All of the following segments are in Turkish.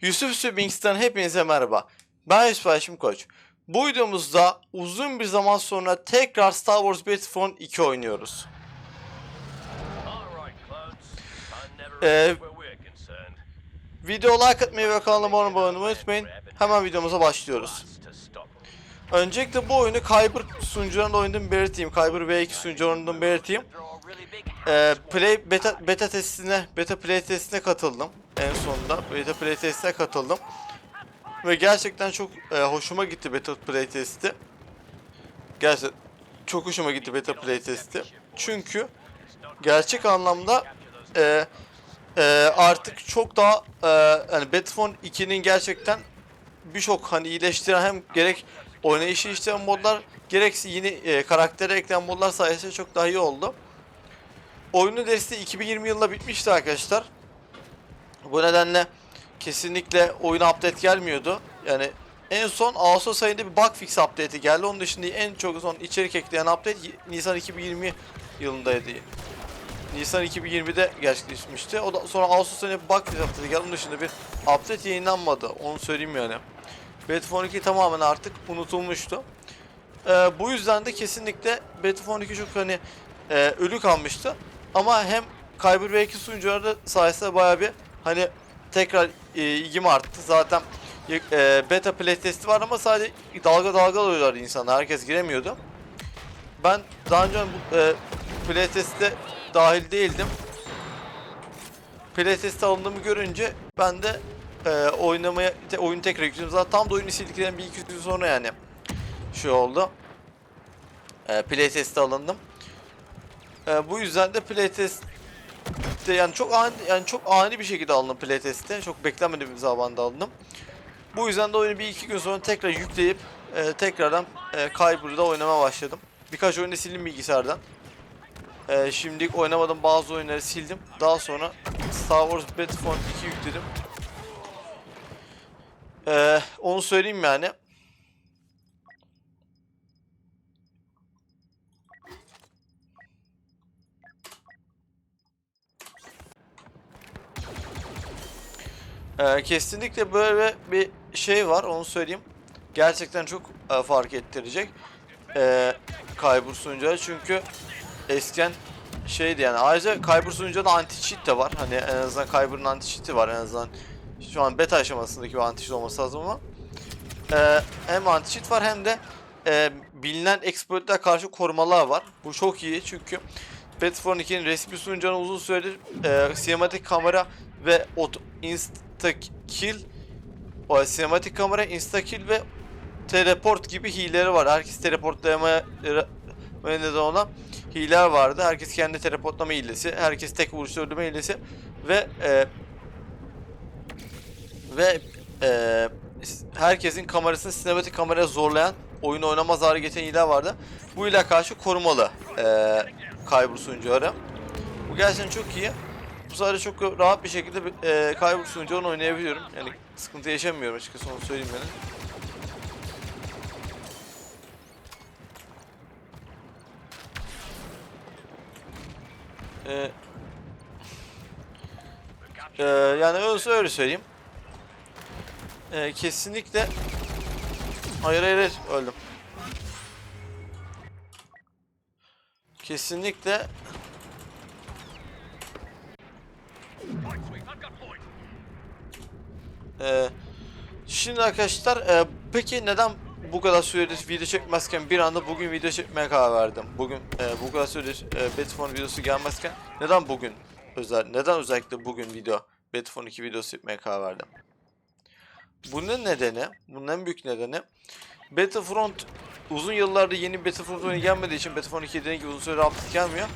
Yusuf Sübings'ten hepinize merhaba. Ben Yusuf Ayşim Koç. Bu videomuzda uzun bir zaman sonra tekrar Star Wars Battlefront 2 oynuyoruz. Ee, Video like atmayı ve kanalıma abone olmayı unutmayın. Hemen videomuza başlıyoruz. Öncelikle bu oyunu Kyber sunucularında oynadığımı belirteyim. Kyber V2 sunucularında belirteyim. Ee, play beta, beta testine, beta play testine katıldım. En sonunda beta play testine katıldım. Ve gerçekten çok e, hoşuma gitti beta play testi. Gerçekten çok hoşuma gitti beta play testi. Çünkü gerçek anlamda e, e, artık çok daha e, yani Battlefront 2'nin gerçekten birçok hani iyileştiren hem gerek oynayışı işleyen modlar gerekse yeni e, karaktere eklenen modlar sayesinde çok daha iyi oldu. Oyunun desteği 2020 yılında bitmişti arkadaşlar. Bu nedenle kesinlikle oyuna update gelmiyordu. Yani en son Ağustos ayında bir bug fix update'i geldi. Onun dışında en çok son içerik ekleyen update Nisan 2020 yılındaydı. Nisan 2020'de gerçekleşmişti. O da sonra Ağustos ayında bir bug fix update'i geldi. Onun dışında bir update yayınlanmadı. Onu söyleyeyim yani. Battlefront 2 tamamen artık unutulmuştu. Ee, bu yüzden de kesinlikle Battlefront 2 çok hani e, ölü kalmıştı. Ama hem Kyber V2 sunucuları da sayesinde baya bir hani tekrar e, ilgim arttı. Zaten e, beta playtesti var ama sadece dalga dalga oluyorlar insanlar. Herkes giremiyordu. Ben daha önce bu e, playteste dahil değildim. Playteste alındığımı görünce ben de e, oynamaya te, oyunu tekrar yükledim. Zaten tam da oyunu sildikten bir iki gün sonra yani şey oldu. E, playteste alındım. E, bu yüzden de playtest de yani çok ani yani çok ani bir şekilde alındım playtest'te. Çok beklenmediğim bir zamanda alındım. Bu yüzden de oyunu bir iki gün sonra tekrar yükleyip e, tekrardan e, Kyber'da oynamaya başladım. Birkaç oyunu sildim bilgisayardan. E, şimdilik oynamadığım bazı oyunları sildim. Daha sonra Star Wars Battlefront 2 yükledim. E, onu söyleyeyim yani. Ee, kesinlikle böyle bir şey var onu söyleyeyim. Gerçekten çok e, fark ettirecek. Ee, Kyber sunucuları çünkü eskiden şeydi yani ayrıca Kyber sunucuda anti cheat de var. Hani en azından Kyber'ın anti cheat'i var en azından. Şu an beta aşamasındaki bir anti cheat olması lazım ama. Ee, hem anti cheat var hem de e, bilinen exploit'ler karşı korumalar var. Bu çok iyi çünkü Battlefront 2'nin resmi sunucularına uzun süredir e, sinematik kamera ve ot- insta kill o sinematik kamera, insta kill ve teleport gibi hileleri var. Herkes teleportlamaya ve neden ona hileler vardı. Herkes kendi teleportlama hilesi, herkes tek vuruşta öldürme hilesi ve e, ve e, herkesin kamerasını sinematik kameraya zorlayan oyunu oynamaz hale getiren hileler vardı. Bu ile karşı korumalı e, Kyber sunucuları. Bu gerçekten çok iyi. Bu sayede çok rahat bir şekilde e, Kyber sunucularını oynayabiliyorum. Yani sıkıntı yaşamıyorum açıkçası onu söyleyeyim yani. Ee, e, yani öyle, öyle söyleyeyim. Ee, kesinlikle hayır hayır öldüm. Kesinlikle Ee, şimdi arkadaşlar e, peki neden bu kadar süredir video çekmezken bir anda bugün video çekmeye karar verdim. Bugün e, bu kadar süredir e, Battlefront videosu gelmezken neden bugün özel neden özellikle bugün video Battlefront 2 videosu çekmeye karar verdim. Bunun nedeni, bunun en büyük nedeni Battlefront uzun yıllarda yeni Battlefront oyunu gelmediği için Battlefront 2 dediğim gibi uzun süre update gelmiyor.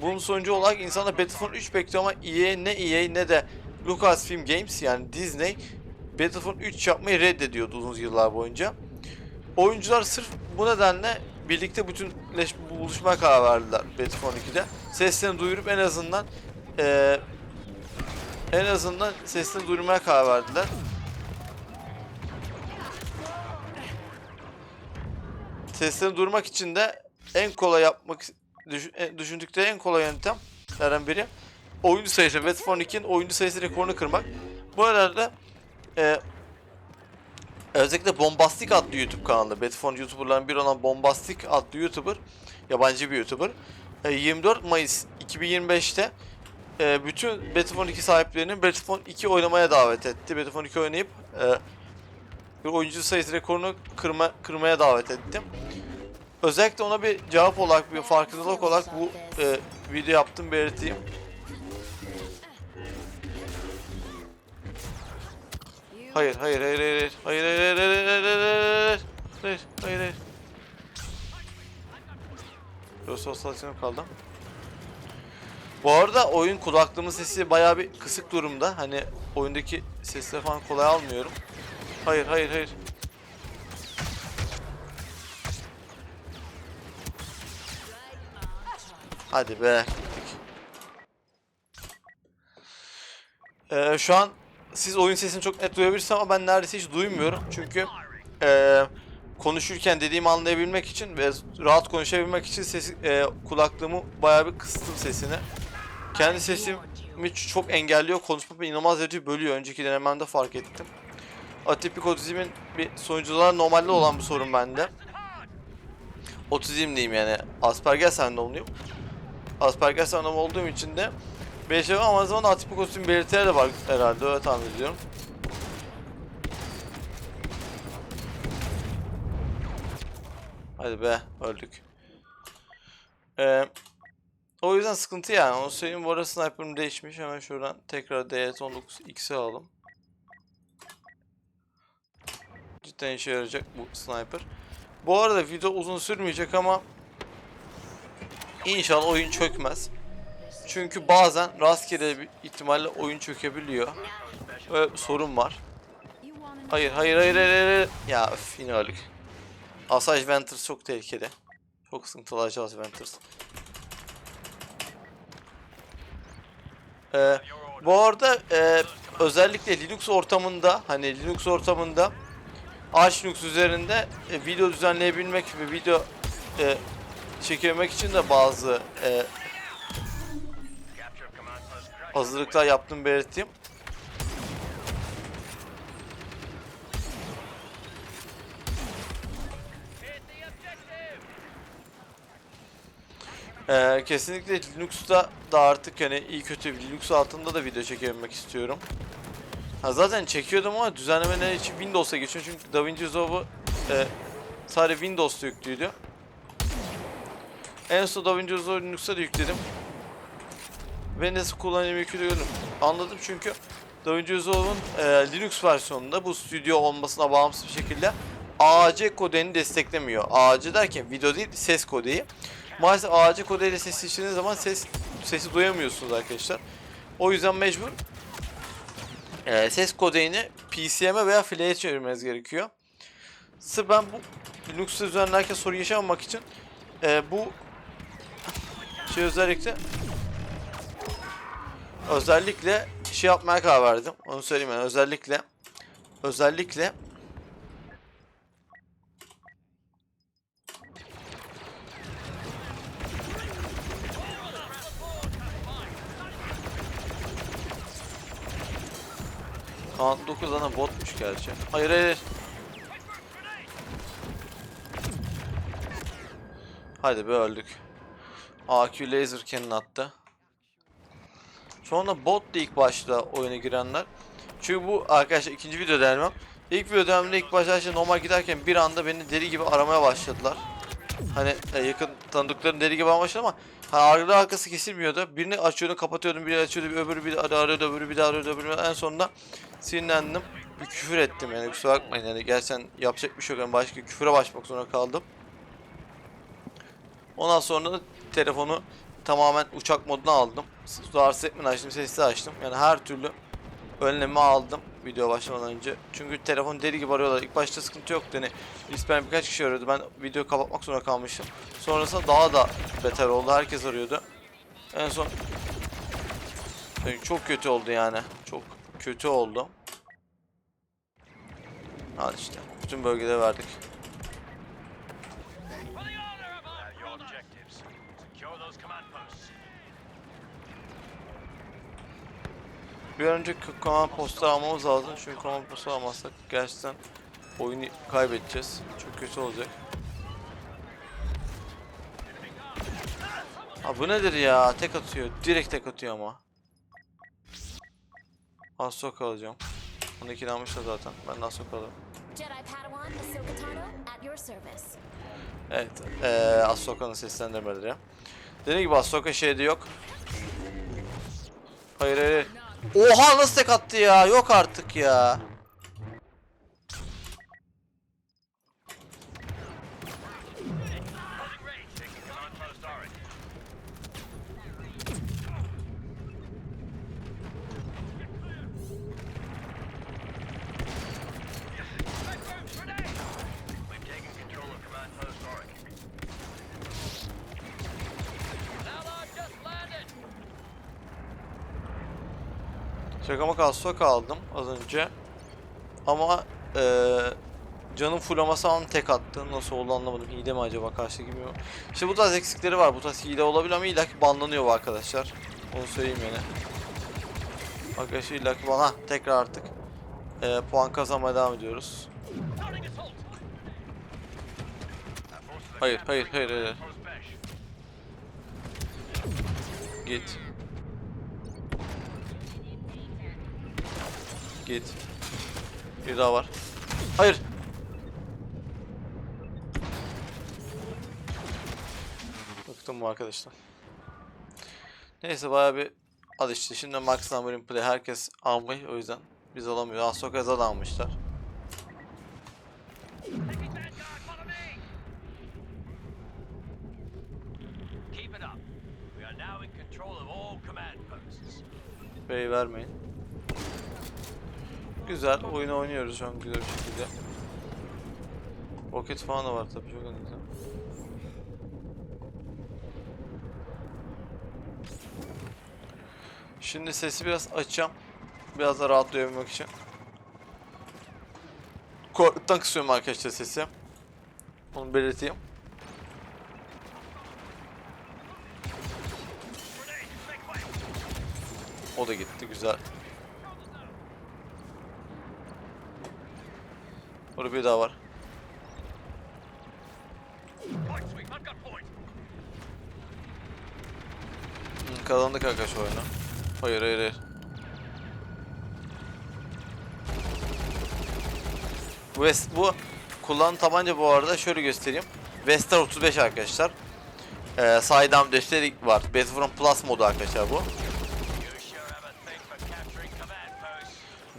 Bunun sonucu olarak insanlar Battlefront 3 bekliyor ama EA ne EA ne de Lucasfilm Games yani Disney Battlefront 3 yapmayı reddediyordu uzun yıllar boyunca. Oyuncular sırf bu nedenle birlikte bütünleş buluşmaya karar verdiler Battlefront 2'de. Seslerini duyurup en azından eee en azından seslerini duyurmaya karar verdiler. Seslerini duyurmak için de en kolay yapmak e, düşündükleri en kolay yöntemlerden biri oyuncu sayısı. Battlefront 2'nin oyuncu sayısı rekorunu kırmak. Bu nedenle e, özellikle Bombastic adlı YouTube kanalı. Battlefront YouTuber'ların bir olan Bombastic adlı YouTuber, yabancı bir YouTuber. e, 24 Mayıs 2025'te e, bütün Battlefront 2 sahiplerini Battlefront 2 oynamaya davet etti. Battlefront 2 oynayıp e, bir oyuncu sayısı rekorunu kırma, kırmaya davet ettim. Özellikle ona bir cevap olarak, bir farkındalık olarak bu e, video yaptım belirteyim. Hayır, hayır, hayır, hayır, hayır, hayır, hayır, hayır, hayır, hayır, hayır, hayır, hayır, hayır. Rostos salasyonum kaldı. Bu arada oyun kulaklığımın sesi bayağı bir kısık durumda. Hani oyundaki sesleri falan kolay almıyorum. Hayır, hayır, hayır. Hadi be. gittik. Ee, şu an siz oyun sesini çok net duyabilirsiniz ama ben neredeyse hiç duymuyorum. Çünkü ee, konuşurken dediğimi anlayabilmek için ve rahat konuşabilmek için sesi, ee, kulaklığımı bayağı bir kıstım sesini. Kendi sesimi çok engelliyor. Konuşmamı inanılmaz derece bölüyor. Önceki denememde fark ettim. Atipik otizmin bir sonucular normalde olan bir sorun bende. Otizm diyeyim yani. Asperger sendromluyum. Asperger sendromu olduğum için de bir şey var ama aynı zamanda atipik otizm belirtileri de var herhalde öyle tahmin ediyorum. Hadi be öldük. Ee, o yüzden sıkıntı yani. Onu söyleyeyim bu arada sniper'ım değişmiş. Hemen şuradan tekrar DS19X'e alalım. Cidden işe yarayacak bu sniper. Bu arada video uzun sürmeyecek ama inşallah oyun çökmez. Çünkü bazen rastgele bir ihtimalle oyun çökebiliyor. Böyle bir sorun var. Hayır hayır hayır hayır. hayır. Ya öf, yine öldük. Asajj Ventress çok tehlikeli. Çok sıkıntılı Asajj Ventress. Ee, bu arada e, özellikle Linux ortamında hani Linux ortamında Arch Linux üzerinde e, video düzenleyebilmek ve video e, çekebilmek için de bazı e, hazırlıklar yaptığımı belirteyim. Ee, kesinlikle Linux'ta da artık hani iyi kötü Linux altında da video çekebilmek istiyorum. Ha zaten çekiyordum ama düzenlemeler için Windows'a geçiyor çünkü DaVinci Resolve'u e, sadece Windows'ta yüklüydü. En son DaVinci Resolve Linux'a da yükledim. Ve nasıl kullanayım yüklüyorum. Anladım çünkü DaVinci Resolve'un e, Linux versiyonunda bu stüdyo olmasına bağımsız bir şekilde AAC kodeni desteklemiyor. AAC derken video değil ses kodeyi. Maalesef AAC koduyla ses seçtiğiniz zaman ses sesi duyamıyorsunuz arkadaşlar. O yüzden mecbur e, ses kodeyini PCM'e veya FLA'ya çevirmeniz gerekiyor. Sırf ben bu Linux'ta düzenlerken sorun yaşamamak için e, bu şey özellikle özellikle şey yapmaya karar verdim. Onu söyleyeyim yani özellikle özellikle Kaan 9 tane botmuş gerçi. Hayır hayır. Hadi be öldük. AQ laser cannon attı. Şu anda bot ilk başta oyuna girenler. Çünkü bu arkadaşlar ikinci video denemem. İlk video denememde ilk başta işte normal giderken bir anda beni deli gibi aramaya başladılar. Hani e, yakın tanıdıklarım deli gibi başladı ama hani arka arkası kesilmiyordu. Birini açıyordum kapatıyordum, biri açıyordu, bir öbürü bir ara arıyordu, öbürü bir daha arıyordu, öbürü bir daha- en sonunda sinirlendim. Bir küfür ettim yani kusura bakmayın yani gerçekten yapacak bir şey yok yani başka küfüre başlamak zorunda kaldım. Ondan sonra da telefonu tamamen uçak moduna aldım. Rahatsız etmeyin açtım, sessiz açtım. Yani her türlü önlemi aldım video başlamadan önce. Çünkü telefon deli gibi arıyorlar. İlk başta sıkıntı yoktu hani. Ben birkaç kişi arıyordu. Ben videoyu kapatmak zorunda kalmıştım. Sonrasında daha da beter oldu. Herkes arıyordu. En son Yani çok kötü oldu yani. Çok kötü oldu. Al işte. Bütün bölgede verdik. Bir an önce command postu almamız lazım. Çünkü command postu almazsak gerçekten oyunu kaybedeceğiz. Çok kötü olacak. Ha bu nedir ya? Tek atıyor. Direkt tek atıyor ama. Asok alacağım. Bunu ikili almışlar zaten. Ben de alırım. At your service. Evet. Eee Ahsoka'nın seslendirmeleri. Dediğim gibi Ahsoka şeyde yok. Hayır hayır. Oha nasıl tek attı ya? Yok artık ya. Şaka maka Ahsoka aldım az önce. Ama eee canım fullaması an tek attı. Nasıl oldu anlamadım. Hile mi acaba karşı gibi mi? İşte bu tarz eksikleri var. Bu tarz hile olabilir ama illaki banlanıyor bu arkadaşlar. Onu söyleyeyim yani. Arkadaşlar illaki ban... Hah tekrar artık. eee, puan kazanmaya devam ediyoruz. Hayır, hayır, hayır, hayır. Git. Git. Bir daha var. Hayır. Bıktım bu arkadaşlar. Neyse bayağı bir al işte şimdi Max Number'in play herkes almış o yüzden biz alamıyoruz. Ahsoka'za da almışlar. Bey vermeyin. Güzel oyunu oynuyoruz şu an güzel bir şekilde. Roket falan da var tabii çok önemli. Şimdi sesi biraz açacağım. Biraz da rahatlayabilmek için. Kulaklıktan kısıyorum arkadaşlar sesi. Onu belirteyim. O da gitti güzel. Burada bir daha var. Hı, Kazandık arkadaş oyunu. Hayır hayır hayır. West, bu kullanılan tabanca bu arada şöyle göstereyim. Vestar 35 arkadaşlar. Ee, Saydam desteği var. Battlefront Plus modu arkadaşlar bu.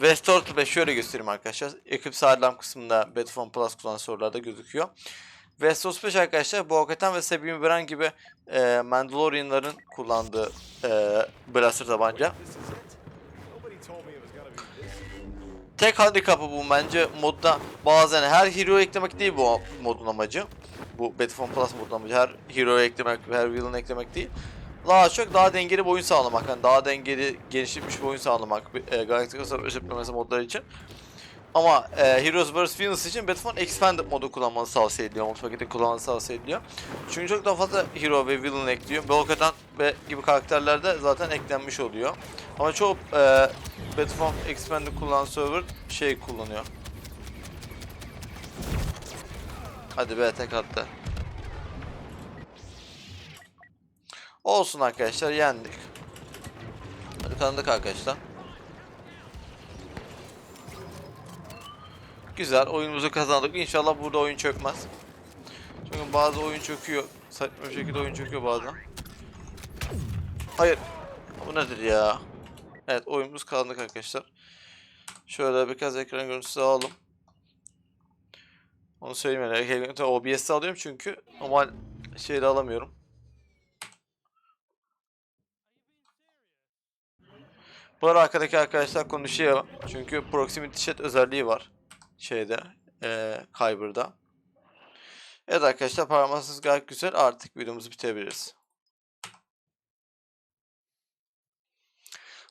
Vestar 35 şöyle göstereyim arkadaşlar. Ekip Saydam kısmında Battlefront Plus kullanan sorularda gözüküyor. Vestar 35 arkadaşlar bu Hakatan ve Sabine Wren gibi e, Mandalorianların kullandığı e, blaster tabanca. Tek handikapı bu bence modda bazen her hero eklemek değil bu modun amacı. Bu Battlefront Plus modun amacı her hero eklemek, her villain eklemek değil. Daha çok daha dengeli bir oyun sağlamak. Yani daha dengeli, gelişmiş bir oyun sağlamak. E, Galactic özetlemesi modları için. Ama e, Heroes vs. Villains için Battlefront Expanded modu kullanmanızı tavsiye ediliyor. Mod paketi kullanmanızı tavsiye ediliyor. Çünkü çok daha fazla hero ve villain ekliyor. Belkatan ve gibi karakterler de zaten eklenmiş oluyor. Ama çoğu e, Battlefront Expanded kullanan server şey kullanıyor. Hadi be tek attı. Olsun arkadaşlar yendik. Hadi kazandık arkadaşlar. Güzel oyunumuzu kazandık. İnşallah burada oyun çökmez. Çünkü bazı oyun çöküyor. Saçma bir şekilde oyun çöküyor bazen. Hayır. Bu nedir ya? Evet oyunumuz kazandık arkadaşlar. Şöyle birkaç ekran görüntüsü alalım. Onu görüntüsü OBS'de alıyorum çünkü normal şeyde alamıyorum. Bu ara arkadaki arkadaşlar konuşuyor. Çünkü proximity chat özelliği var. Şeyde, eee Kyber'da. Evet arkadaşlar parmağınız gayet güzel. Artık videomuzu bitirebiliriz.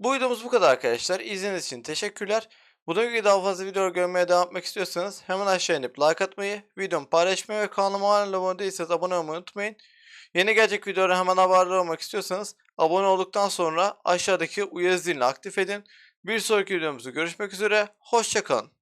Bu videomuz bu kadar arkadaşlar. İzlediğiniz için teşekkürler. Bunun gibi daha fazla video görmeye devam etmek istiyorsanız hemen aşağı inip like atmayı, videomu paylaşmayı ve kanalıma abone değilseniz abone olmayı unutmayın. Yeni gelecek videolara hemen haberdar olmak istiyorsanız abone olduktan sonra aşağıdaki uyarı zilini aktif edin Bir sonraki videomuzda görüşmek üzere. Hoşçakalın.